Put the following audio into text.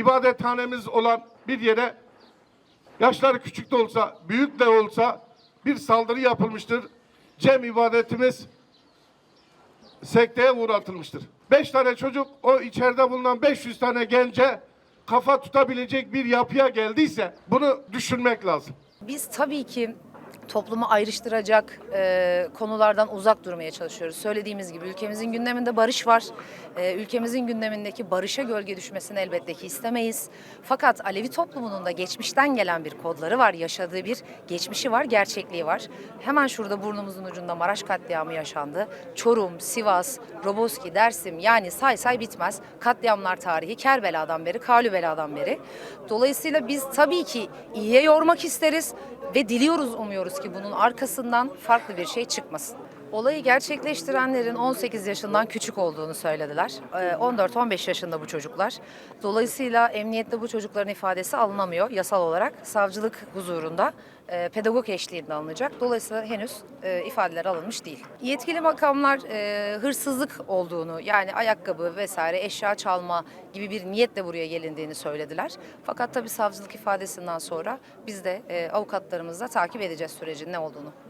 ibadethanemiz olan bir yere yaşları küçük de olsa, büyük de olsa bir saldırı yapılmıştır. Cem ibadetimiz sekteye uğratılmıştır. Beş tane çocuk o içeride bulunan 500 tane gence kafa tutabilecek bir yapıya geldiyse bunu düşünmek lazım. Biz tabii ki toplumu ayrıştıracak e, konulardan uzak durmaya çalışıyoruz. Söylediğimiz gibi ülkemizin gündeminde barış var. E, ülkemizin gündemindeki barışa gölge düşmesini elbette ki istemeyiz. Fakat Alevi toplumunun da geçmişten gelen bir kodları var, yaşadığı bir geçmişi var, gerçekliği var. Hemen şurada burnumuzun ucunda Maraş katliamı yaşandı. Çorum, Sivas, Roboski, Dersim yani say say bitmez. Katliamlar tarihi Kerbela'dan beri, Kalübela'dan beri. Dolayısıyla biz tabii ki iyiye yormak isteriz ve diliyoruz, umuyoruz ki bunun arkasından farklı bir şey çıkmasın. Olayı gerçekleştirenlerin 18 yaşından küçük olduğunu söylediler. Ee, 14-15 yaşında bu çocuklar. Dolayısıyla emniyette bu çocukların ifadesi alınamıyor yasal olarak. Savcılık huzurunda e, pedagog eşliğinde alınacak. Dolayısıyla henüz e, ifadeler alınmış değil. Yetkili makamlar e, hırsızlık olduğunu yani ayakkabı vesaire eşya çalma gibi bir niyetle buraya gelindiğini söylediler. Fakat tabii savcılık ifadesinden sonra biz de avukatlarımızla takip edeceğiz sürecin ne olduğunu.